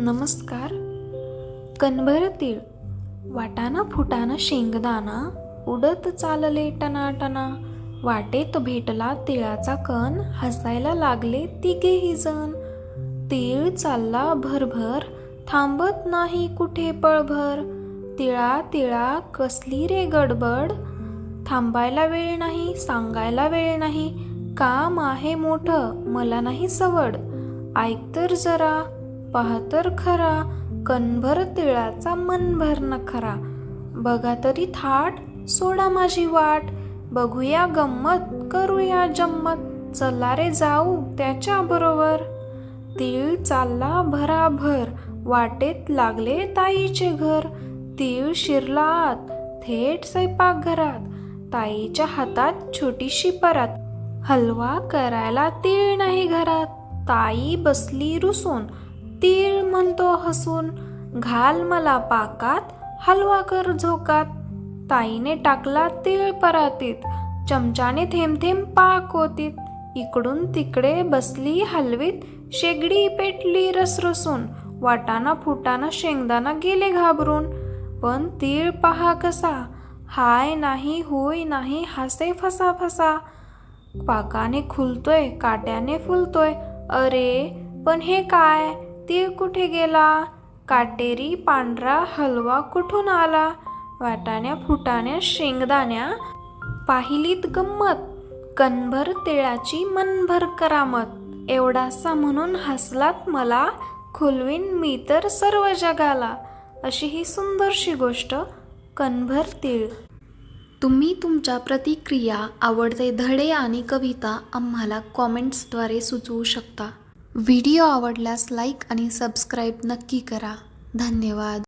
नमस्कार. कणभर तीळ वाटाना फुटाना शेंगदाणा उडत चालले टनाटना वाटेत भेटला तिळाचा कण हसायला लागले तिघेही जण. तीळ चालला भरभर थांबत नाही कुठे पळभर. तिळा तिळा कसली रे गडबड? थांबायला वेळ नाही सांगायला वेळ नाही. काम आहे मोठं मला नाही सवड. ऐक तर जरा पाहतर खरा कणभर तिळाचा मनभर नखरा बघा तरी थाट सोडा माझी वाट. बघूया गंमत करूया जम्मत. चला रे जाऊ त्याच्या बरोबर. तीळ चालला भराभर. वाटेत लागले ताईचे घर. तीळ शिरला आत थेट स्वयंपाकघरात. ताईच्या हातात छोटीशी परत. हलवा करायला तीळ नाही घरात. ताई बसली रुसून. तीळ म्हणतो हसून घाल मला पाकात हलवा कर झोकात. ताईने टाकला तीळ परातीत चमच्याने थेंब थेंब पाक होतीत इकडून तिकडे बसली हलवीत शेगडी पेटली रसरसून. वाटाना फुटाना शेंगदाणा गेले घाबरून. पण तीळ पहा कसा हाय नाही होय नाही हसे फसा फसा. पाकाने खुलतोय काट्याने फुलतोय. अरे पण हे काय? तीळ कुठे गेला? काटेरी पांढरा हलवा कुठून आला? वाटाण्या फुटाण्या शेंगदाण्या? पाहिलीत गंमत? कणभर तिळाची मनभर करामत? एवढासा म्हणून हसलात मला? खुलवीन मी तर सर्व जगाला. अशी ही सुंदरशी गोष्ट कणभर तीळ. तुम्ही तुमच्या प्रतिक्रिया आवडते धडे आणि कविता आम्हाला कॉमेंट्सद्वारे सुचवू शकता. व्हिडिओ आवडल्यास लाईक आणि सबस्क्राईब नक्की करा. धन्यवाद.